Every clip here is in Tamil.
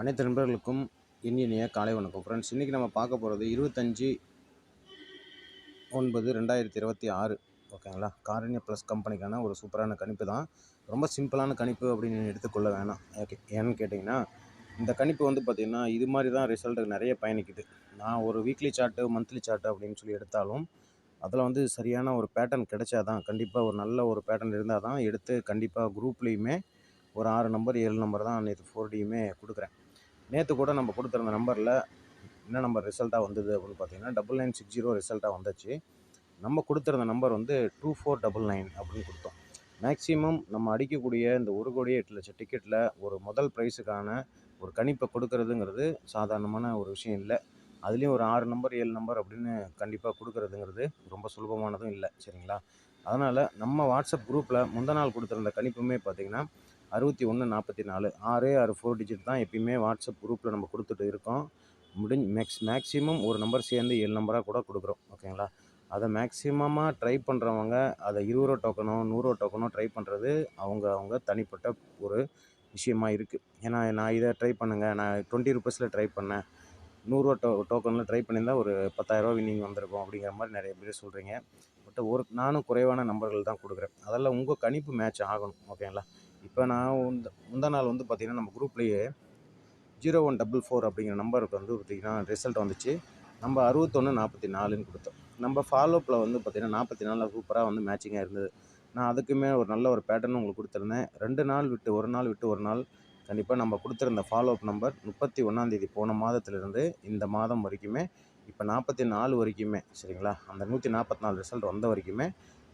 அனைத்து நண்பர்களுக்கும் இனிய காலை வணக்கம். ஃப்ரெண்ட்ஸ் இன்றைக்கி நம்ம பார்க்க போகிறது இருபத்தஞ்சி ஒன்பது ரெண்டாயிரத்தி இருபத்தி ஆறு. ஓகேங்களா காரண்ய ப்ளஸ் கம்பெனிக்கான ஒரு சூப்பரான கணிப்பு தான். ரொம்ப சிம்பிளான கணிப்பு அப்படின்னு எடுத்துக்கொள்ள வேணாம். ஓகே ஏன்னு கேட்டிங்கன்னா இந்த கணிப்பு வந்து பார்த்திங்கன்னா இது மாதிரி தான் ரிசல்ட்டு நிறைய பயணிக்குது. நான் ஒரு வீக்லி சார்ட்டு மந்த்லி சார்ட்டு அப்படின்னு சொல்லி எடுத்தாலும் அதில் வந்து சரியான ஒரு பேட்டர்ன் கிடைச்சா தான் கண்டிப்பாக ஒரு நல்ல ஒரு பேட்டர்ன் இருந்தால் தான் எடுத்து கண்டிப்பாக குரூப்லேயுமே ஒரு ஆறு நம்பர் ஏழு நம்பர் தான் நேற்று ஃபோர் டியுமே கொடுக்குறேன். நேற்று கூட நம்ம கொடுத்துருந்த நம்பரில் என்ன நம்பர் ரிசல்ட்டாக வந்தது அப்படின்னு பார்த்தீங்கன்னா டபுள் நைன் சிக்ஸ் ஜீரோ ரிசல்ட்டாக வந்துச்சு. நம்ம கொடுத்துருந்த நம்பர் வந்து டூ ஃபோர் டபுள் நைன் அப்படின்னு கொடுத்தோம். மேக்ஸிமம் நம்ம அடிக்கக்கூடிய இந்த ஒரு கோடி எட்டு லட்சம் டிக்கெட்டில் ஒரு முதல் ப்ரைஸுக்கான ஒரு கணிப்பை கொடுக்கறதுங்கிறது சாதாரணமான ஒரு விஷயம் இல்லை. அதுலேயும் ஒரு ஆறு நம்பர் ஏழு நம்பர் அப்படின்னு கண்டிப்பாக கொடுக்கறதுங்கிறது ரொம்ப சுலபமானதும் இல்லை. சரிங்களா? அதனால் நம்ம வாட்ஸ்அப் குரூப்பில் முந்த நாள் கொடுத்துருந்த கணிப்புமே பார்த்திங்கன்னா அறுபத்தி ஒன்று நாற்பத்தி நாலு ஆறு ஆறு ஃபோர் டிஜிட் தான் எப்பயுமே வாட்ஸ்அப் குரூப்பில் நம்ம கொடுத்துட்டு இருக்கோம். முடிஞ்ச மேக்ஸ் மேக்ஸிமம் ஒரு நம்பர் சேர்ந்து ஏழு நம்பராக கூட கொடுக்குறோம். ஓகேங்களா அதை மேக்ஸிமமாக ட்ரை பண்ணுறவங்க அதை இருபது ரூபா டோக்கனோ நூறுரூவா டோக்கனோ ட்ரை பண்ணுறது அவங்க அவங்க தனிப்பட்ட ஒரு விஷயமா இருக்குது ஏன்னா நான் இதை ட்ரை பண்ணுங்கள் நான் டுவெண்ட்டி ருபீஸில் ட்ரை பண்ணேன். நூறுரூவா டோ டோக்கனில் ட்ரை பண்ணியிருந்தால் ஒரு பத்தாயிரரூவா வின்னிங் வந்திருக்கும் அப்படிங்கிற மாதிரி நிறைய பேர் சொல்கிறீங்க பட் ஒரு நானும் குறைவான நம்பர்கள் தான் கொடுக்குறேன். அதெல்லாம் உங்கள் கணிப்பு மேட்ச் ஆகணும். ஓகேங்களா இப்போ நான் உந்த முந்தா நாள் வந்து பார்த்திங்கன்னா நம்ம குரூப்லேயே ஜீரோ ஒன் டபுள் ஃபோர் அப்படிங்கிற நம்பருக்கு வந்து பார்த்திங்கன்னா ரிசல்ட் வந்துச்சு. நம்ம அறுபத்தொன்று நாற்பத்தி நாலுன்னு கொடுத்தோம். நம்ம ஃபாலோப்பில் வந்து பார்த்திங்கன்னா நாற்பத்தி நாலில் சூப்பராக வந்து மேட்சிங்காக இருந்தது. நான் அதுக்குமே ஒரு நல்ல ஒரு பேட்டர்ன் உங்களுக்கு கொடுத்துருந்தேன். ரெண்டு நாள் விட்டு ஒரு நாள் விட்டு ஒரு நாள் கண்டிப்பாக நம்ம கொடுத்துருந்த ஃபாலோஅப் நம்பர் முப்பத்தி ஒன்றாந்தேதி போன மாதத்துலேருந்து இந்த மாதம் வரைக்குமே இப்போ நாற்பத்தி நாலு வரைக்குமே சரிங்களா? அந்த நூற்றி நாற்பத்தி நாலு ரிசல்ட் வந்த வரைக்குமே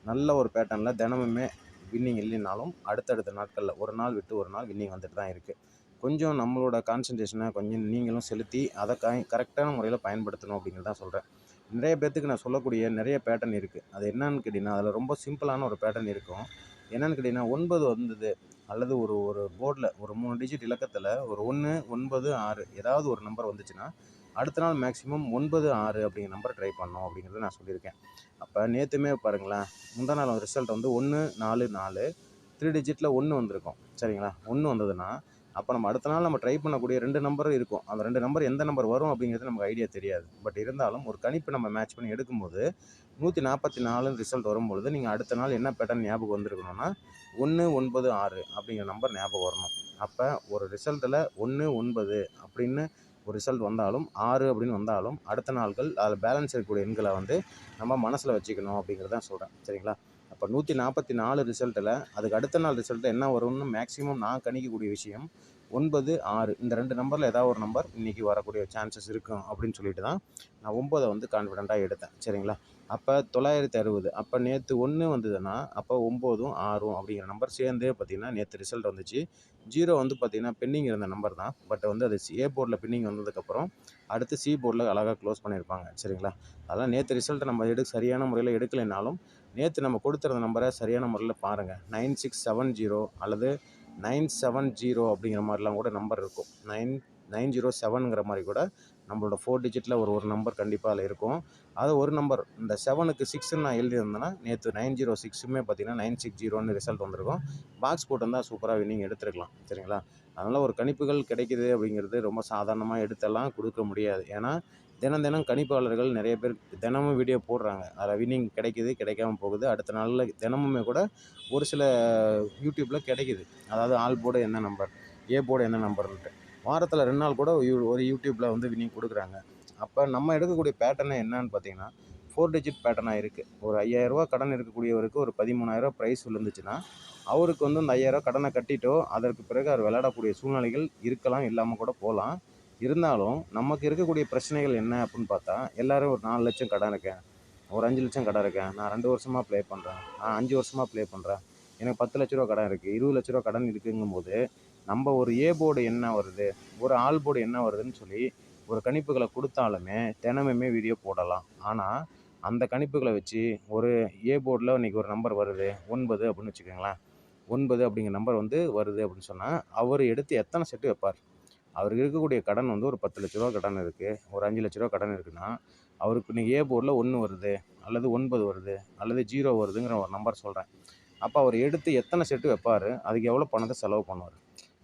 நல்ல ஒரு பேட்டர்னில் தினமுமே வின்னிங் இல்லைனாலும் அடுத்தடுத்த நாட்களில் ஒரு நாள் விட்டு ஒரு நாள் வின்னிங் வந்துட்டு தான் இருக்குது கொஞ்சம் நம்மளோட கான்சன்ட்ரேஷனை கொஞ்சம் நீங்களும் செலுத்தி அதை க கரெக்டான முறையில் பயன்படுத்தணும் அப்படிங்கிறது தான் சொல்கிறேன் நிறைய பேர்த்துக்கு நான் சொல்லக்கூடிய நிறைய பேட்டர்ன் இருக்குது அது என்னன்னு கேட்டிங்கன்னா அதில் ரொம்ப சிம்பிளான ஒரு பேட்டர்ன் இருக்கும். என்னென்னு கேட்டிங்கன்னா ஒன்பது வந்தது அல்லது ஒரு ஒரு போர்டில் ஒரு மூணு டிஜிட் இலக்கத்தில் ஒரு ஒன்று ஒன்பது ஆறு ஏதாவது ஒரு நம்பர் வந்துச்சுன்னா அடுத்த நாள் மேக்ஸிமம் ஒன்பது ஆறு அப்படிங்கிற நம்பர் ட்ரை பண்ணோம் அப்படிங்கிறத நான் சொல்லியிருக்கேன். அப்போ நேற்றுமே பாருங்களேன் முந்தா நாள் ரிசல்ட் வந்து ஒன்று நாலு நாலு த்ரீ டிஜிட்டில் ஒன்று வந்திருக்கும். சரிங்களா? ஒன்று வந்ததுன்னா அப்போ நம்ம அடுத்த நாள் நம்ம ட்ரை பண்ணக்கூடிய ரெண்டு நம்பர் இருக்கும். அந்த ரெண்டு நம்பர் எந்த நம்பர் வரும் அப்படிங்கிறது நமக்கு ஐடியா தெரியாது. பட் இருந்தாலும் ஒரு கணிப்பு நம்ம மேட்ச் பண்ணி எடுக்கும்போது நூற்றி நாற்பத்தி நாலுன்னு ரிசல்ட் வரும்பொழுது நீங்கள் அடுத்த நாள் என்ன பேட்டர்ன் ஞாபகம் வந்திருக்கணும்னா ஒன்று ஒன்பது ஆறு அப்படிங்கிற நம்பர் ஞாபகம் வரணும். அப்போ ஒரு ரிசல்ட்டில் ஒன்று ஒன்பது அப்படின்னு ஒரு ரிசல்ட் வந்தாலும் ஆறு அப்படின்னு வந்தாலும் அடுத்த நாள்கள் அதில் பேலன்ஸ் இருக்கக்கூடிய எண்களை வந்து நம்ம மனசில் வச்சுக்கணும் அப்படிங்கிறத சொல்கிறேன் சரிங்களா? அப்போ நூற்றி நாற்பத்தி நாலு ரிசல்ட்டில் அதுக்கு அடுத்த நாள் ரிசல்ட்டு என்ன வரும்னு மேக்ஸிமம் நான் கணிக்கக்கூடிய விஷயம் ஒன்பது ஆறு. இந்த ரெண்டு நம்பரில் ஏதாவது ஒரு நம்பர் இன்றைக்கி வரக்கூடிய சான்சஸ் இருக்கும் அப்படின்னு சொல்லிட்டு தான் நான் ஒம்பதை வந்து கான்ஃபிடெண்ட்டாக எடுத்தேன். சரிங்களா? அப்போ தொள்ளாயிரத்தி அறுபது. அப்போ நேற்று ஒன்று வந்ததுன்னா அப்போ ஒம்போதும் ஆறும் அப்படிங்கிற நம்பர் சேர்ந்தே பார்த்திங்கன்னா நேற்று ரிசல்ட் வந்துச்சு. ஜீரோ வந்து பார்த்திங்கன்னா பெண்டிங் இருந்த நம்பர் தான். பட் வந்து அது ஏ போர்டில் பெண்டிங் வந்ததுக்கப்புறம் அடுத்து சி போர்டில் அழகாக க்ளோஸ் பண்ணியிருப்பாங்க. சரிங்களா? அதெல்லாம் நேற்று ரிசல்ட்டை நம்ம எடு சரியான முறையில் எடுக்கலைனாலும் நேற்று நம்ம கொடுத்துருந்த நம்பரை சரியான முறையில் பாருங்கள் நைன் சிக்ஸ் செவன் ஜீரோ அல்லது நைன் செவன் ஜீரோ அப்படிங்கிற மாதிரிலாம் கூட நம்பர் இருக்கும். நைன் நைன் ஜீரோ செவனுங்கிற மாதிரி கூட நம்மளோட ஃபோர் டிஜிட்டில் ஒரு ஒரு நம்பர் கண்டிப்பாக அதில் இருக்கும். அது ஒரு நம்பர் இந்த செவனுக்கு சிக்ஸ்ன்னு நான் எழுதியிருந்தேன்னா நேற்று நைன் ஜீரோ சிக்ஸுமே பார்த்தீங்கன்னா நைன் சிக்ஸ் ஜீரோன்னு ரிசல்ட் வந்திருக்கும். பாக்ஸ் போட்டிருந்தால் சூப்பராக வின்னிங் எடுத்துருக்கலாம் சரிங்களா? அதனால் ஒரு கணிப்புகள் கிடைக்கிது அப்படிங்கிறது ரொம்ப சாதாரணமாக எடுத்தெல்லாம் கொடுக்க முடியாது. ஏன்னா தினம் தினம் கணிப்பாளர்கள் நிறைய பேர் தினமும் வீடியோ போடுறாங்க. அதில் வின்னிங் கிடைக்கிது கிடைக்காம போகுது. அடுத்த நாளில் தினமுமே கூட ஒரு சில யூடியூப்பில் கிடைக்கிது. அதாவது ஆல் போர்டு என்ன நம்பர் ஏ போர்டு என்ன நம்பர்ன்ட்டு வாரத்தில் ரெண்டு நாள் கூட யூ- ஒரு யூடியூப்பில் வந்து வின்னிங் கொடுக்குறாங்க. அப்போ நம்ம எடுக்கக்கூடிய பேட்டர்னு என்னன்னு பார்த்தீங்கன்னா ஃபோர் டிஜிட் பேட்டர்னாக இருக்குது ஒரு ஐயாயிரரூவா கடன் இருக்கக்கூடியவருக்கு ஒரு பதிமூணாயிரரூவா ப்ரைஸ் விழுந்துச்சுன்னா அவருக்கு வந்து அந்த ஐயாயிரரூவா கடனை கட்டிட்டோ அதற்கு பிறகு அவர் விளையாடக்கூடிய சூழ்நிலைகள் இருக்கலாம் இல்லாமல் கூட போகலாம். இருந்தாலும் நமக்கு இருக்கக்கூடிய பிரச்சனைகள் என்ன அப்படின்னு பார்த்தா எல்லோரும் ஒரு நாலு லட்சம் கடன் இருக்கேன் ஒரு அஞ்சு லட்சம் கடன் இருக்கேன் நான் ரெண்டு வருஷமாக ப்ளே பண்ணுறேன் நான் அஞ்சு வருஷமாக ப்ளே பண்ணுறேன் எனக்கு பத்து லட்ச ரூபா கடன் இருக்குது இருபது லட்ச ரூபா கடன் இருக்குங்கும்போது நம்ம ஒரு ஏ போர்டு என்ன வருது? ஒரு ஆல் போர்டு என்ன வருதுன்னு சொல்லி ஒரு கணிப்புகளை கொடுத்தாலுமே தினமுமே வீடியோ போடலாம். ஆனால் அந்த கணிப்புகளை வச்சு ஒரு ஏ போர்டில் இன்றைக்கி ஒரு நம்பர் வருது ஒன்பது அப்படின்னு வச்சுக்கோங்களேன். ஒன்பது அப்படிங்கிற நம்பர் வந்து வருது அப்படின்னு சொன்னால் அவர் எடுத்து எத்தனை செட்டு வைப்பார்? அவருக்கு இருக்கக்கூடிய கடன் வந்து ஒரு பத்து லட்ச ரூபா கடன் இருக்குது ஒரு அஞ்சு லட்ச ரூபா கடன் இருக்குன்னா அவருக்கு இன்றைக்கி ஏ போர்டில் ஒன்று வருது அல்லது ஒன்பது வருது அல்லது ஜீரோ வருதுங்கிற ஒரு நம்பர் சொல்கிறேன் அப்போ அவர் எடுத்து எத்தனை செட்டு வைப்பார்? அதுக்கு எவ்வளோ பணத்தை செலவு பண்ணுவார்?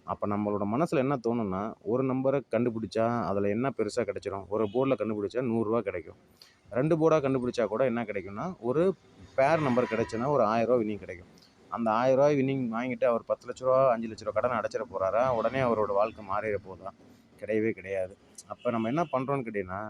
அப்போ நம்மளோட மனசில் என்ன தோணும்னா ஒரு நம்பரை கண்டுபிடிச்சா அதில் என்ன பெருசாக கிடைச்சிரும்? ஒரு போர்டில் கண்டுபிடிச்சா நூறுரூவா கிடைக்கும். ரெண்டு போர்டாக கண்டுபிடிச்சா கூட என்ன கிடைக்கும்னா ஒரு பேர் நம்பர் கிடைச்சுன்னா ஒரு ஆயிரரூவா வினிங் கிடைக்கும். அந்த ஆயிரரூவா வின்னிங் வாங்கிட்டு அவர் பத்து லட்ச ரூபா அஞ்சு லட்ச ரூபா கடன் அடைச்சிட போகிறாரா உடனே அவரோட வாழ்க்கை மாறிட போதா? கிடையவே கிடையாது. அப்போ நம்ம என்ன பண்ணுறோன்னு கேட்டிங்கன்னா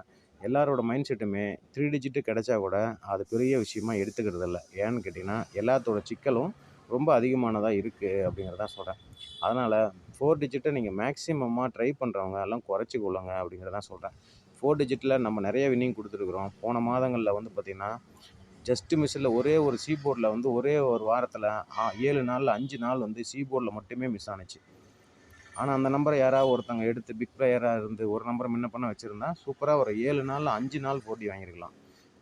எல்லாரோட மைண்ட் செட்டுமே த்ரீ டிஜிட்டு கிடைச்சா கூட அது பெரிய விஷயமா எடுத்துக்கிறது இல்லை ஏன்னு கேட்டிங்கன்னா எல்லாத்தோட சிக்கலும் ரொம்ப அதிகமானதாக இருக்குது அப்படிங்கிறதான் சொல்கிறேன் அதனால் ஃபோர் டிஜிட்டை நீங்கள் மேக்ஸிமமாக ட்ரை பண்ணுறவங்க எல்லாம் குறைச்சி கொள்ளுங்க அப்படிங்கிறதான் சொல்கிறேன் ஃபோர் டிஜிட்டில் நம்ம நிறைய வின்னிங் கொடுத்துருக்குறோம். போன மாதங்களில் வந்து பார்த்திங்கன்னா ஜஸ்ட்டு மிஸ்ஸில் ஒரே ஒரு சீபோர்டில் வந்து ஒரே ஒரு வாரத்தில் ஏழு நாளில் அஞ்சு நாள் வந்து சீபோர்டில் மட்டுமே மிஸ் ஆனுச்சு. ஆனால் அந்த நம்பரை யாராவது ஒருத்தங்க எடுத்து பிக் பிளேயராக இருந்து ஒரு நம்பரை முன்ன பண்ண வச்சுருந்தா சூப்பராக ஒரு ஏழு நாளில் அஞ்சு நாள் போட்டி வாங்கியிருக்கலாம்.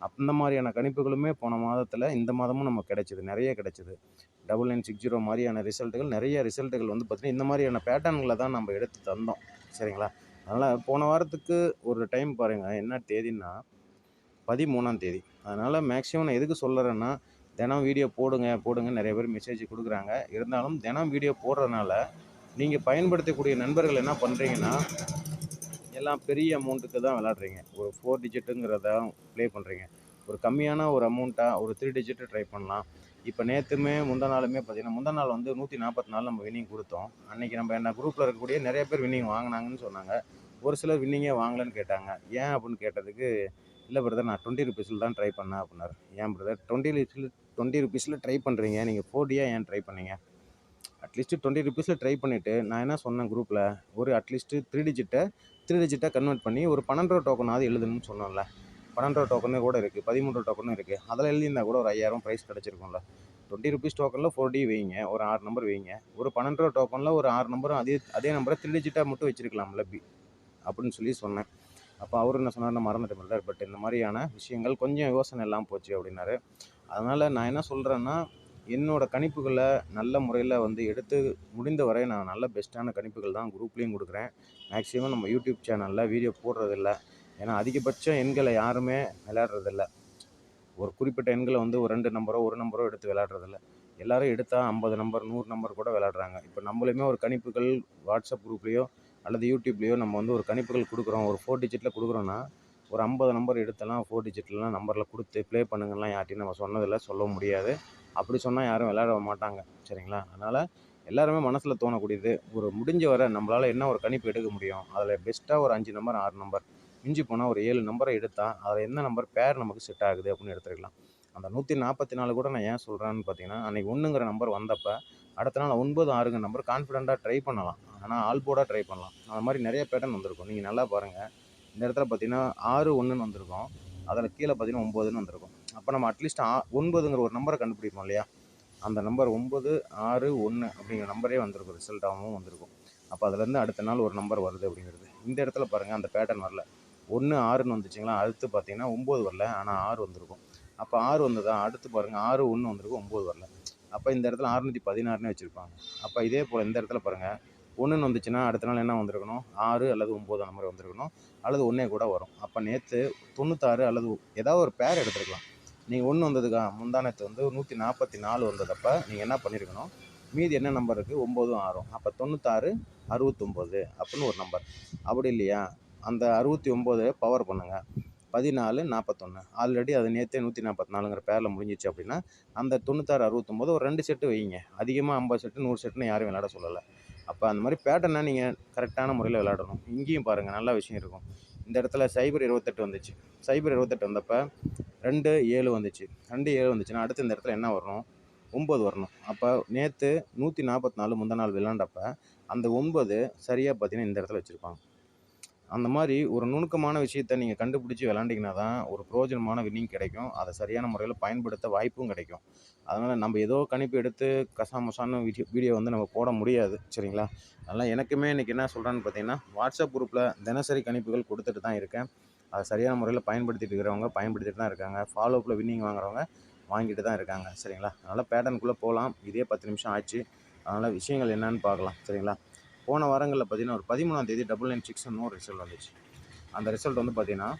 அந்த மாதிரியான கணிப்புகளுமே போன மாதத்தில் இந்த மாதமும் நமக்கு கிடைச்சிது நிறைய கிடைச்சிது. டபுள் நைன் சிக்ஸ் ஜீரோ மாதிரியான ரிசல்ட்டுகள் நிறைய ரிசல்ட்டுகள் வந்து பார்த்திங்கன்னா இந்த மாதிரியான பேட்டர்ன்களை தான் நம்ம எடுத்து தந்தோம். சரிங்களா? அதனால் போன வாரத்துக்கு ஒரு டைம் பாருங்கள் என்ன தேதின்னா பதிமூணாம் தேதி. அதனால் மேக்ஸிமம் நான் எதுக்கு சொல்லுறேன்னா தினம் வீடியோ போடுங்க போடுங்க நிறைய பேர் மெசேஜ் கொடுக்குறாங்க. இருந்தாலும் தினம் வீடியோ போடுறதுனால நீங்கள் பயன்படுத்தக்கூடிய நண்பர்கள் என்ன பண்ணுறீங்கன்னா எல்லாம் பெரிய அமௌண்ட்டுக்கு தான் விளாட்றீங்க ஒரு ஃபோர் டிஜிட்டுங்கிறத ப்ளே பண்ணுறீங்க ஒரு கம்மியான ஒரு அமௌண்ட்டாக ஒரு த்ரீ டிஜிட்டு ட்ரை பண்ணலாம். இப்போ நேற்றுமே முந்தா நாளுமே பார்த்தீங்கன்னா முந்தா நாள் வந்து நூற்றி நாற்பத்தி நாலு நம்ம வின்னிங் கொடுத்தோம். அன்றைக்கி நம்ம என்ன குரூப்பில் இருக்கக்கூடிய நிறைய பேர் வின்னிங் வாங்கினாங்கன்னு சொன்னாங்க. ஒரு சிலர் வின்னிங்கே வாங்கலைன்னு கேட்டாங்க. ஏன் அப்படின்னு கேட்டதுக்கு இல்லை பிரதர் நான் டுவெண்ட்டி ருபீஸில் தான் ட்ரை பண்ணேன் அப்படின்னாரு. ஏன் பிரதர் டுவெண்ட்டி ருபீஸில் டுவெண்ட்டி ருபீஸில் ட்ரை பண்ணுறீங்க நீங்கள் ஃபோர்டியாக ஏன் ட்ரை பண்ணீங்க? அட்லீஸ்ட்டு டுவெண்ட்டி ருபீஸில் ட்ரை பண்ணிவிட்டு நான் என்ன சொன்னேன் குரூப்பில் ஒரு அட்லீஸ்ட்டு த்ரீ டிஜிட்டை த்ரீ டிஜிட்டாக கன்வெர்ட் பண்ணி ஒரு பன்னெண்டு ரூபா டோக்கனாவது எழுதணும்னு சொன்னோம்ல பன்னெண்டு டோக்கனே டோக்கனு கூட இருக்குது பதிமூன்று டோக்கனும் இருக்குது அதில் எழுதியிருந்தா கூட ஒரு ஐயாயிரம் ப்ரைஸ் கிடச்சிருக்கும்ல. டுவெண்ட்டி ருபீஸ் டோக்கனில் ஃபோர் டி வைங்க ஒரு ஆறு நம்பர் வைங்க. ஒரு பன்னெண்டு ரூபா டோக்கனில் ஒரு ஆறு நம்பரும் அதே அதே நம்பரை த்ரீ டிஜிட்டாக மட்டும் வச்சிருக்கலாம்ல பி அப்படின்னு சொல்லி சொன்னேன். அப்போ அவர் என்ன சொன்னார் நான் மறந்துட்டு பிரதர் பட் இந்த மாதிரியான விஷயங்கள் கொஞ்சம் யோசனை எல்லாம் போச்சு அப்படின்னாரு. அதனால் நான் என்ன சொல்கிறேன்னா என்னோடய கணிப்புகளை நல்ல முறையில் வந்து எடுத்து முடிந்த வரை நான் நல்ல பெஸ்ட்டான கணிப்புகள் தான் குரூப்லேயும் கொடுக்குறேன். மேக்ஸிமம் நம்ம யூடியூப் சேனலில் வீடியோ போடுறதில்ல. ஏன்னா அதிகபட்சம் எண்களை யாருமே விளையாடுறதில்ல. ஒரு குறிப்பிட்ட எண்களை வந்து ஒரு ரெண்டு நம்பரோ ஒரு நம்பரோ எடுத்து விளையாடுறதில்ல. எல்லாரும் எடுத்தால் ஐம்பது நம்பர் நூறு நம்பர் கூட விளையாடுறாங்க. இப்போ நம்மளுமே ஒரு கணிப்புகள் வாட்ஸ்அப் குரூப்லேயோ அல்லது யூடியூப்லேயோ நம்ம வந்து ஒரு கணிப்புகள் கொடுக்குறோம். ஒரு ஃபோர் டிஜிட்டில் கொடுக்குறோன்னா ஒரு ஐம்பது நம்பர் எடுத்தலாம் ஃபோர் டிஜிட்லாம் நம்பரில் கொடுத்து ப்ளே பண்ணுங்கலாம் யார்ட்டையும் நம்ம சொன்னதில்லை சொல்ல முடியாது. அப்படி சொன்னால் யாரும் விளையாட மாட்டாங்க. சரிங்களா? அதனால் எல்லாருமே மனசில் தோணக்கூடியது. ஒரு முடிஞ்ச வரை நம்மளால் என்ன ஒரு கணிப்பு எடுக்க முடியும்? அதில் பெஸ்ட்டாக ஒரு அஞ்சு நம்பர் ஆறு நம்பர் மிஞ்சி போனால் ஒரு ஏழு நம்பரை எடுத்தால் அதில் எந்த நம்பர் பேர் நமக்கு செட் ஆகுது அப்படின்னு எடுத்துக்கலாம். அந்த நூற்றி நாற்பத்தி நாலு கூட நான் ஏன் சொல்கிறேன்னு பார்த்தீங்கன்னா அன்றைக்கி ஒன்றுங்கிற நம்பர் வந்தப்போ அடுத்த நாள் ஒன்பது ஆறுங்க நம்பர் கான்ஃபிடெண்ட்டாக ட்ரை பண்ணலாம். ஆனால் ஆல் போர்டாக ட்ரை பண்ணலாம். அந்த மாதிரி நிறைய பேட்டர்ன் வந்திருக்கும். நீங்கள் நல்லா பாருங்கள் இந்த இடத்துல பார்த்தீங்கன்னா ஆறு ஒன்றுன்னு வந்திருக்கும். அதில் கீழே பார்த்தீங்கன்னா ஒம்போதுன்னு வந்திருக்கும். அப்போ நம்ம அட்லீஸ்ட் ஆ ஒன்பதுங்கிற ஒரு நம்பரை கண்டுபிடிப்போம் இல்லையா? அந்த நம்பர் ஒம்பது ஆறு ஒன்று அப்படிங்கிற நம்பரே வந்திருக்கும். ரிசல்ட்டாகவும் வந்திருக்கும். அப்போ அதுலேருந்து அடுத்த நாள் ஒரு நம்பர் வருது அப்படிங்கிறது. இந்த இடத்துல பாருங்கள் அந்த பேட்டர்ன் வரல. ஒன்று ஆறுன்னு வந்துச்சுங்களா? அடுத்து பார்த்தீங்கன்னா ஒம்பது வரல. ஆனால் ஆறு வந்திருக்கும். அப்போ ஆறு வந்ததா? அடுத்து பாருங்கள் ஆறு ஒன்று வந்திருக்கும் ஒம்பது வரல. அப்போ இந்த இடத்துல அறுநூற்றி பதினாறுனே வச்சுருப்பாங்க. அப்போ இதே போல் இந்த இடத்துல பாருங்கள் ஒன்றுன்னு வந்துச்சுன்னா அடுத்த நாள் என்ன வந்திருக்கணும்? ஆறு அல்லது ஒம்பது அந்த மாதிரி வந்திருக்கணும். அல்லது ஒன்றே கூட வரும். அப்போ நேற்று தொண்ணூத்தாறு அல்லது ஏதாவது ஒரு பேர் எடுத்துருக்கலாம். நீங்கள் ஒன்று வந்ததுக்கா? முந்தானத்து வந்து நூற்றி நாற்பத்தி நாலு வந்ததப்போ நீங்கள் என்ன பண்ணியிருக்கணும் மீதி என்ன நம்பர் இருக்குது ஒம்போதும் ஆறும். அப்போ தொண்ணூத்தாறு அறுபத்தொம்போது அப்படின்னு ஒரு நம்பர் அப்படி இல்லையா? அந்த அறுபத்தி ஒம்பது பவர் பண்ணுங்கள் பதினாலு நாற்பத்தொன்று ஆல்ரெடி அது நேற்றே நூற்றி நாற்பத்தி நாலுங்கிற பேரில் முடிஞ்சிச்சு அப்படின்னா அந்த தொண்ணூத்தாறு அறுபத்தொம்போது ஒரு ரெண்டு செட்டு வைங்க. அதிகமாக ஐம்பது செட்டு நூறு செட்டுன்னு யாரும் விளையாட சொல்லலை. அப்போ அந்த மாதிரி பேட்டர்னை நீங்கள் கரெக்டான முறையில் விளையாடணும். இங்கேயும் பாருங்கள் நல்ல விஷயம் இருக்கும். இந்த இடத்துல சைபர் இருபத்தெட்டு வந்துச்சு. சைபர் இருபத்தெட்டு வந்தப்போ ரெண்டு ஏழு வந்துச்சு. ரெண்டு ஏழு வந்துச்சுன்னா அடுத்து இந்த இடத்துல என்ன வரணும்? ஒம்பது வரணும். அப்போ நேற்று நூற்றி நாற்பத்தி நாலு முந்தா நாள் விளாண்டப்ப அந்த ஒன்பது சரியாக பார்த்தீங்கன்னா இந்த இடத்துல வச்சுருப்பாங்க. அந்த மாதிரி ஒரு நுணுக்கமான விஷயத்த நீங்கள் கண்டுபிடிச்சி விளாண்டிங்கன்னா தான் ஒரு பிரயோஜனமான வின்னிங் கிடைக்கும். அதை சரியான முறையில் பயன்படுத்த வாய்ப்பும் கிடைக்கும். அதனால் நம்ம ஏதோ கணிப்பு எடுத்து கசாமசான வீடியோ வீடியோ வந்து நம்ம போட முடியாது. சரிங்களா? அதனால் எனக்குமே இன்றைக்கி என்ன சொல்கிறான்னு பார்த்தீங்கன்னா வாட்ஸ்அப் குரூப்பில் தினசரி கணிப்புகள் கொடுத்துட்டு தான் இருக்கேன். அதை சரியான முறையில் பயன்படுத்திட்டு இருக்கிறவங்க பயன்படுத்திட்டு தான் இருக்காங்க. ஃபாலோப்பில் வின்னிங் வாங்குறவங்க வாங்கிட்டு தான் இருக்காங்க. சரிங்களா? அதனால் பேட்டர்னுக்குள்ளே போகலாம் இதே பத்து நிமிஷம் ஆச்சு. அதனால் விஷயங்கள் என்னன்னு பார்க்கலாம். சரிங்களா? போன வாரங்களில் பார்த்தீங்கன்னா ஒரு பதிமூணாம் தேதி டபுள் நைன் சிக்ஸ் ஒரு ரிசல்ட் வந்துச்சு. அந்த ரிசல்ட் வந்து பார்த்தீங்கன்னா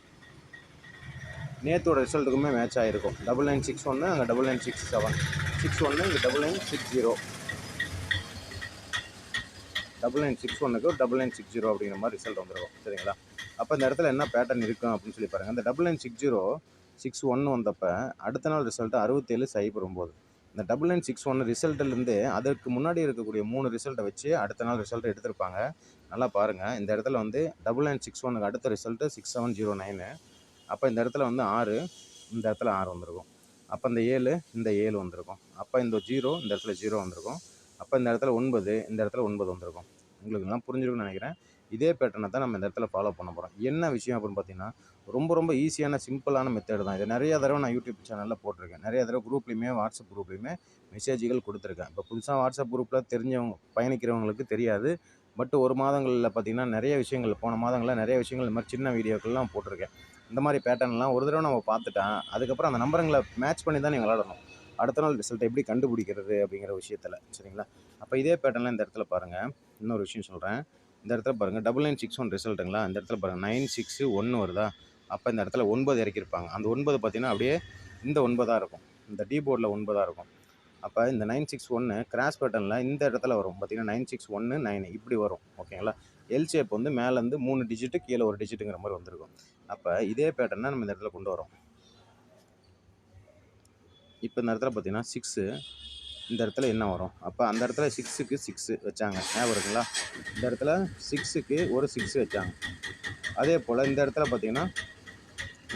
நேற்றோட ரிசல்ட்டுக்குமே மேட்ச் ஆகிருக்கும் டபுள் நைன் சிக்ஸ் ஒன்று அங்கே double nine six seven six ஒன்று இங்கே double nine six zero double nine six ஒன்னுக்கு டபுள் நைன் சிக்ஸ் ஜீரோ அப்படிங்கிற மாதிரி ரிசல்ட் வந்துருக்கும் சரிங்களா? அப்போ இந்த இடத்துல என்ன பேட்டர்ன் இருக்கும் அப்படின்னு சொல்லி பாருங்கள் அந்த double nine six zero six ஒன்று வந்தப்போ அடுத்த நாள் ரிசல்ட்டு அறுபத்தேழு சைபர் ஒம்பது இந்த டபுள் நைன் சிக்ஸ் ஒன் ரிசல்ட்டிலேருந்து அதற்கு முன்னாடி இருக்கக்கூடிய மூணு ரிசல்ட்டை வச்சு அடுத்த நாள் ரிசல்ட் எடுத்திருப்பாங்க. நல்லா பாருங்கள் இந்த இடத்துல வந்து டபுள் நைன் சிக்ஸ் ஒனுக்கு அடுத்த result six seven zero nine அப்போ இந்த இடத்துல வந்து ஆறு இந்த இடத்துல ஆறு வந்திருக்கும். அப்போ இந்த ஏழு இந்த ஏழு வந்திருக்கும். அப்போ இந்த ஜீரோ இந்த இடத்துல ஜீரோ வந்திருக்கும். அப்போ இந்த இடத்துல ஒன்பது இந்த இடத்துல ஒன்பது வந்திருக்கும். உங்களுக்கு நல்லா புரிஞ்சிருக்கும்னு நினைக்கிறேன். இதே பேட்டர்னை தான் நம்ம இந்த இடத்துல ஃபாலோ பண்ண போகிறோம் என்ன விஷயம் அப்படின்னு பார்த்தீங்கன்னா ரொம்ப ரொம்ப ஈஸியான சிம்பிளான மெத்தட் தான். இது நிறைய தடவை நான் யூடியூப் சேனலில் போட்டிருக்கேன். நிறைய தடவை குரூப்லேயுமே வாட்ஸ்அப் குரூப்லேயுமே மெசேஜ்கள் கொடுத்துருக்கேன். இப்போ புதுசாக வாட்ஸ்அப் குரூப்பில் தெரிஞ்சவங்க பயணிக்கிறவங்களுக்கு தெரியாது. பட் ஒரு மாதங்களில் பார்த்தீங்கன்னா நிறைய விஷயங்கள் போன மாதங்களில் நிறைய விஷயங்கள் இந்த மாதிரி சின்ன வீடியோக்கள்லாம் போட்டிருக்கேன். இந்த மாதிரி பேட்டர்ன்லாம் ஒரு தடவை நம்ம பார்த்துட்டேன். அதுக்கப்புறம் அந்த நம்பருங்களை மேட்ச் பண்ணி தான் நீங்கள் விளாடணும் அடுத்த நாள் ரிசல்ட் எப்படி கண்டுபிடிக்கிறது அப்படிங்கிற விஷயத்தில் சரிங்களா? அப்போ இதே பேட்டர்னில் இந்த இடத்துல பாருங்கள் இன்னொரு விஷயம் சொல்கிறேன் இந்த இடத்துல பாருங்கள் டபுள் நைன் சிக்ஸ் ஒன் ரிசல்ட்டுங்களா இந்த இடத்துல பாருங்கள் நைன் சிக்ஸு ஒன்று வருதா? அப்போ இந்த இடத்துல ஒன்பது இறக்கியிருப்பாங்க. அந்த ஒன்பது பார்த்தீங்கன்னா அப்படியே இந்த ஒன்பதாக இருக்கும். இந்த டி போர்டில் ஒன்பதாக இருக்கும். அப்போ இந்த நைன் சிக்ஸ் ஒன்று கிராஸ் பேட்டர்னில் இந்த இடத்துல வரும். பார்த்தீங்கன்னா நைன் சிக்ஸ் ஒன்று நைன் இப்படி வரும். ஓகேங்களா எல் ஷேப் வந்து மேலேருந்து மூணு டிஜிட்டு கீழே ஒரு டிஜிட்டுங்கிற மாதிரி வந்திருக்கும். அப்போ இதே பேட்டர்னை நம்ம இந்த இடத்துல கொண்டு வரோம். இப்போ இந்த இடத்துல பார்த்தீங்கன்னா சிக்ஸு இந்த இடத்துல என்ன வரும்? அப்போ அந்த இடத்துல சிக்ஸுக்கு சிக்ஸு வச்சாங்க. ஞாபகம் இருக்குங்களா? இந்த இடத்துல சிக்ஸுக்கு ஒரு சிக்ஸு வச்சாங்க. அதே போல் இந்த இடத்துல பார்த்தீங்கன்னா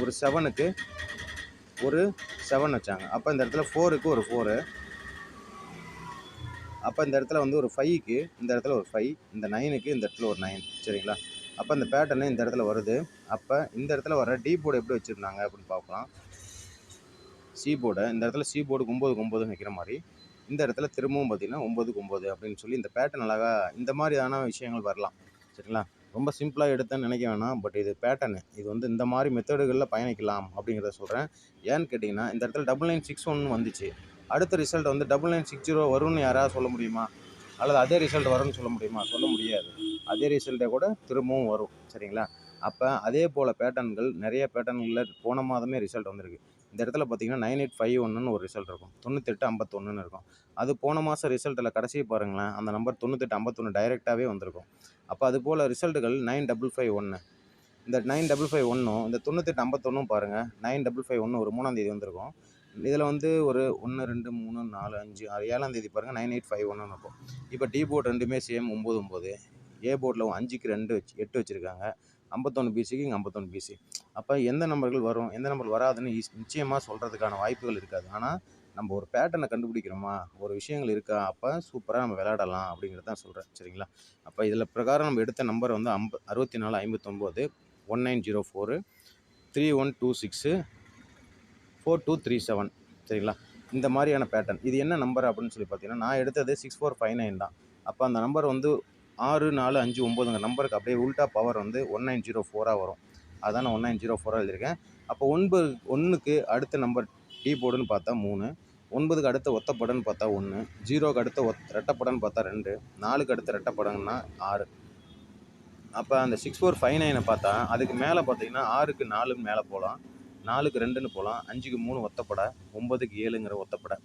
ஒரு செவனுக்கு ஒரு செவன் வச்சாங்க. அப்போ இந்த இடத்துல ஃபோருக்கு ஒரு ஃபோரு அப்போ இந்த இடத்துல வந்து ஒரு ஃபைவ்க்கு இந்த இடத்துல ஒரு ஃபைவ் இந்த நைனுக்கு இந்த இடத்துல ஒரு நைன் சரிங்களா? அப்போ இந்த பேட்டர்னு இந்த இடத்துல வருது. அப்போ இந்த இடத்துல வர டி போர்டு எப்படி வச்சுருந்தாங்க அப்படின்னு பார்க்கலாம். சி போர்டை இந்த இடத்துல சி போர்டுக்கு ஒம்பது ஒம்பது வைக்கிற மாதிரி இந்த இடத்துல திரும்பவும் பார்த்திங்கன்னா ஒம்பதுக்கு ஒம்பது அப்படின்னு சொல்லி இந்த பேட்டர்ன் அழகாக இந்த மாதிரியான விஷயங்கள் வரலாம். சரிங்களா? ரொம்ப சிம்பிளாக எடுத்தேன்னு நினைக்க வேணாம். பட் இது பேட்டர்னு இது வந்து இந்த மாதிரி மெத்தடுகளில் பயணிக்கலாம் அப்படிங்கிறத சொல்கிறேன் ஏன்னு கேட்டிங்கன்னா இந்த இடத்துல டபுள் நைன் சிக்ஸ் ஒன் வந்துச்சு. அடுத்த ரிசல்ட் வந்து டபுள் நைன் சிக்ஸ் ஜீரோ வரும்னு யாராவது சொல்ல முடியுமா? அல்லது அதே ரிசல்ட் வரும்னு சொல்ல முடியுமா? சொல்ல முடியாது. அதே ரிசல்ட்டை கூட திரும்பவும் வரும். சரிங்களா? அப்போ அதே போல் பேட்டர்ன்கள் நிறைய பேட்டர்ன்களில் போன மாதமே ரிசல்ட் வந்திருக்கு. இந்த இடத்துல பார்த்தீங்கன்னா நைன் எயிட் ஃபைவ் ஒன்றுன்னு ஒரு ரிசல்ட் இருக்கும். தொண்ணூத்தெட்டு ஐம்பத்தொன்னுன்னு இருக்கும். அது போன மாதம் ரிசல்ட்டில் கடைசி பாருங்களேன் அந்த நம்பர் தொண்ணூத்தெட்டு ஐம்பத்தொன்று டைரெக்டாகவே வந்திருக்கும். அப்போ அது போல் ரிசல்ட்டுகள் நைன் டபுள் ஃபைவ் ஒன்று இந்த நைன் டபுள் ஃபைவ் ஒன்றும் இந்த தொண்ணூத்தெட்டு ஐம்பத்தொன்னும் பாருங்கள் நைன் டபுள் ஃபைவ் ஒன்று ஒரு மூணாந்தேதி வந்திருக்கும். இதில் வந்து ஒரு ஒன்று ரெண்டு மூணு நாலு அஞ்சு ஆறு ஏழாந்தேதி பாருங்கள் நைன் எயிட் ஃபைவ் ஒன்று இருக்கும். இப்போ டி போர்டு ரெண்டுமே சேம் ஒம்பது ஒம்பது. ஏ போர்டில் அஞ்சுக்கு ரெண்டு வச்சு எட்டு வச்சுருக்காங்க. ஐம்பத்தொன்று பிசிக்கு இங்கே ஐம்பத்தொன்று பிசி அப்போ எந்த நம்பர்கள் வரும்? எந்த நம்பர் வராதுன்னு நிச்சயமாக சொல்கிறதுக்கான வாய்ப்புகள் இருக்காது. ஆனால் நம்ம ஒரு பேட்டர்னை கண்டுபிடிக்கிறோமா? ஒரு விஷயங்கள் இருக்கா? அப்போ சூப்பராக நம்ம விளையாடலாம் அப்படிங்கிறது தான் சொல்கிறேன் சரிங்களா? அப்போ இதில் பிரகாரம் நம்ம எடுத்த நம்பர் வந்து ஐம்ப அறுபத்தி நாலு ஐம்பத்தொம்போது one nine zero four three one two six four two three seven சரிங்களா? இந்த மாதிரியான பேட்டர்ன் இது என்ன நம்பர் அப்படின்னு சொல்லி பார்த்தீங்கன்னா நான் எடுத்தது சிக்ஸ் ஃபோர் ஃபைவ் நைன் தான். அப்போ அந்த நம்பர் வந்து ஆறு நாலு அஞ்சு ஒம்போதுங்க நம்பருக்கு அப்படியே உல்டா பவர் வந்து ஒன் நைன் ஜீரோ ஃபோராக வரும். அதான் நான் ஒன் நைன் ஜீரோ ஃபோராக எழுதியிருக்கேன். அப்போ ஒன்பது ஒன்றுக்கு அடுத்த நம்பர் டீ போர்டுன்னு பார்த்தா மூணு ஒன்பதுக்கு அடுத்த ஒத்தப்படன்னு பார்த்தா ஒன்று ஜீரோக்கு அடுத்த ஒத் ரெட்டப்படன்னு பார்த்தா ரெண்டு நாலுக்கு அடுத்த ரெட்டப்படன்னா ஆறு. அப்போ அந்த சிக்ஸ் ஃபோர் ஃபைவ் நைனை பார்த்தா அதுக்கு மேலே பார்த்தீங்கன்னா ஆறுக்கு நாலுன்னு மேலே போகலாம் நாலுக்கு ரெண்டுன்னு போகலாம் அஞ்சுக்கு மூணு ஒத்தப்படை ஒம்பதுக்கு ஏழுங்கிற ஒத்தப்படை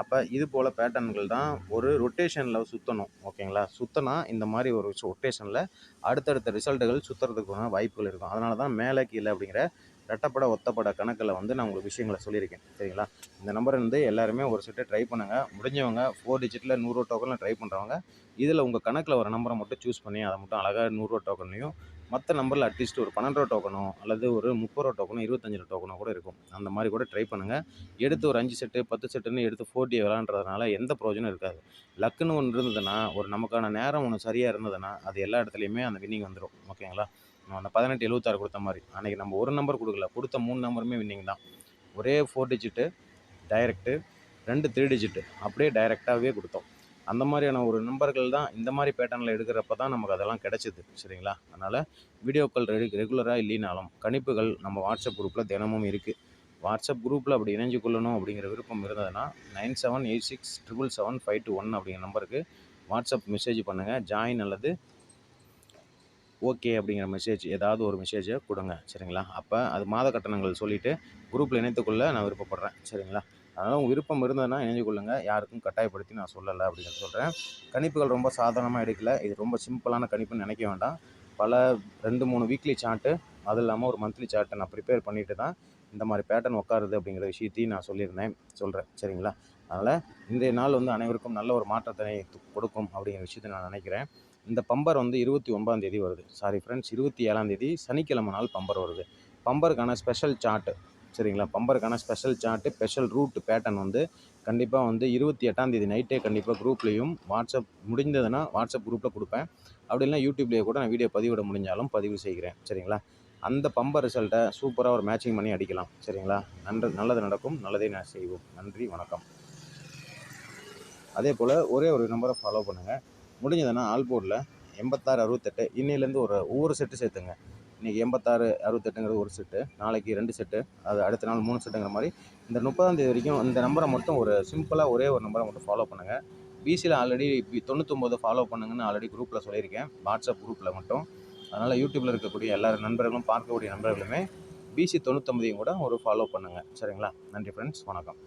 அப்போ இது போல் பேட்டர்ன்கள் தான் ஒரு ரொட்டேஷனில் சுற்றணும் ஓகேங்களா? சுற்றினா இந்த மாதிரி ஒரு ரொட்டேஷனில் அடுத்தடுத்த ரிசல்ட்டுகள் சுற்றுறதுக்கான வாய்ப்புகள் இருக்கும். அதனால தான் மேலே கீழே அப்படிங்கிற ரெட்டப்பட ஒத்தப்பட கணக்கில் வந்து நான் உங்களுக்கு விஷயங்களை சொல்லியிருக்கேன். சரிங்களா? இந்த நம்பர் வந்து எல்லாருமே ஒரு செட்டு ட்ரை பண்ணுங்கள் முடிஞ்சவங்க ஃபோர் டிஜிட்டில் நூறுரூவா டோக்கனில் ட்ரை பண்ணுறவங்க இதில் உங்கள் கணக்கில் வர நம்பரை மட்டும் சூஸ் பண்ணி அதை மட்டும் அழகாக நூறுரூவா டோக்கன்லையும் மற்ற நம்பரில் அட்லீஸ்ட் ஒரு பன்னெண்டு ரூபா டோக்கனோ அல்லது ஒரு முப்பது ரூபா டோக்கனோ இருபத்தஞ்சு ரூபா டோக்கனோ கூட இருக்கும். அந்த மாதிரி கூட ட்ரை பண்ணுங்கள் எடுத்து ஒரு அஞ்சு செட்டு பத்து செட்டுன்னு எடுத்து ஃபோர்ட்டி விளாண்டுறதுனால எந்த பிரயோஜனம் இருக்காது. லக்குன்னு ஒன்று இருந்ததுன்னா ஒரு நமக்கான நேரம் ஒன்று சரியாக இருந்ததுன்னா அது எல்லா இடத்துலையுமே அந்த வின்னிங் வந்துடும் ஓகேங்களா? அந்த பதினெட்டு எழுபத்தாறு கொடுத்த மாதிரி. அன்றைக்கி நம்ம ஒரு நம்பர் கொடுக்கல. கொடுத்த மூணு நம்பருமே வின்னிங் தான். ஒரே ஃபோர் டிஜிட்டு டைரெக்ட்டு ரெண்டு த்ரீ டிஜிட்டு அப்படியே டைரெக்டாகவே கொடுத்தோம். அந்த மாதிரியான ஒரு நம்பர்கள் தான் இந்த மாதிரி பேட்டர்னில் எடுக்கிறப்ப தான் நமக்கு அதெல்லாம் கிடச்சிது. சரிங்களா? அதனால் வீடியோக்கள் ரெகு ரெகுலராக இல்லைனாலும் கணிப்புகள் நம்ம வாட்ஸ்அப் குரூப்பில் தினமும் இருக்குது வாட்ஸ்அப் குரூப்பில் அப்படி இணைஞ்சு கொள்ளணும் அப்படிங்கிற விருப்பம் இருந்ததுன்னா nine seven eight six triple seven five two one அப்படிங்கிற நம்பருக்கு வாட்ஸ்அப் மெசேஜ் பண்ணுங்கள் ஜாயின் அல்லது ஓகே அப்படிங்கிற மெசேஜ் ஏதாவது ஒரு மெசேஜை கொடுங்க. சரிங்களா? அப்போ அது மாத கட்டணங்கள் சொல்லிவிட்டு குரூப்பில் இணைத்துக்கொள்ள நான் விருப்பப்படுறேன். சரிங்களா? அதனால் உங்கள் விருப்பம் இருந்ததுன்னா இணைஞ்சு கொள்ளுங்கள் யாருக்கும் கட்டாயப்படுத்தி நான் சொல்லலை அப்படின்னு சொல்கிறேன் கணிப்புகள் ரொம்ப சாதாரணமாக எடுக்கல. இது ரொம்ப சிம்பிளான கணிப்புன்னு நினைக்க வேண்டாம். பல ரெண்டு மூணு வீக்லி சார்ட்டு அது இல்லாமல் ஒரு மந்த்லி சார்ட்டை நான் ப்ரிப்பேர் பண்ணிட்டு தான் இந்த மாதிரி பேட்டர்ன் உட்காருது அப்படிங்கிற விஷயத்தையும் நான் சொல்லியிருந்தேன். சொல்கிறேன் சரிங்களா? அதனால் இன்றைய நாள் வந்து அனைவருக்கும் நல்ல ஒரு மாற்றத்தினை கொடுக்கும் அப்படிங்கிற விஷயத்தை நான் நினைக்கிறேன். இந்த பம்பர் வந்து இருபத்தி ஒன்பதாம் தேதி வருது. சாரி ஃப்ரெண்ட்ஸ் இருபத்தி ஏழாம் தேதி சனிக்கிழமை நாள் பம்பர் வருது. பம்பருக்கான ஸ்பெஷல் சார்ட்டு சரிங்களா? பம்பருக்கான special chart special route pattern வந்து கண்டிப்பாக வந்து இருபத்தி எட்டாம் தேதி நைட்டே கண்டிப்பாக குரூப்லேயும் வாட்ஸ்அப் முடிந்ததுன்னா வாட்ஸ்அப் குரூப்பில் கொடுப்பேன். அப்படி இல்லைனா யூடியூப்லேயே கூட நான் வீடியோ பதிவிட முடிஞ்சாலும் பதிவு செய்கிறேன். சரிங்களா? அந்த பம்பர் ரிசல்ட்டை சூப்பராக ஒரு மேட்சிங் பண்ணி அடிக்கலாம். சரிங்களா? நன்று நல்லது நடக்கும் நல்லதே நான் செய்வோம். நன்றி வணக்கம். அதே போல் ஒரே ஒரு நம்பரை ஃபாலோ பண்ணுங்கள் முடிஞ்சதுன்னா ஆல்போர்டில் எண்பத்தாறு அறுபத்தெட்டு. இன்னிலேருந்து ஒரு ஒவ்வொரு செட்டு சேர்த்துங்க. இன்றைக்கி எண்பத்தாறு அறுபத்தெட்டுங்கிறது ஒரு செட்டு நாளைக்கு ரெண்டு செட்டு அது அடுத்த நாள் மூணு செட்டுங்கிற மாதிரி. இந்த முப்பதாம் தேதி வரைக்கும் இந்த நம்பரை மட்டும் ஒரு சிம்பிளாக ஒரே ஒரு நம்பரை மட்டும் ஃபாலோ பண்ணுங்கள் பிசியில் ஆல்ரெடி தொண்ணூத்தொம்பது ஃபாலோ பண்ணுங்கன்னு ஆல்ரெடி குரூப்பில் சொல்லியிருக்கேன். வாட்ஸ்அப் குரூப்பில் மட்டும். அதனால் யூடியூப்பில் இருக்கக்கூடிய எல்லா நண்பர்களும் பார்க்கக்கூடிய நண்பர்களுமே பிசி தொண்ணூற்றம்பதையும் கூட ஒரு ஃபாலோ பண்ணுங்கள் சரிங்களா? நன்றி ஃப்ரெண்ட்ஸ் வணக்கம்.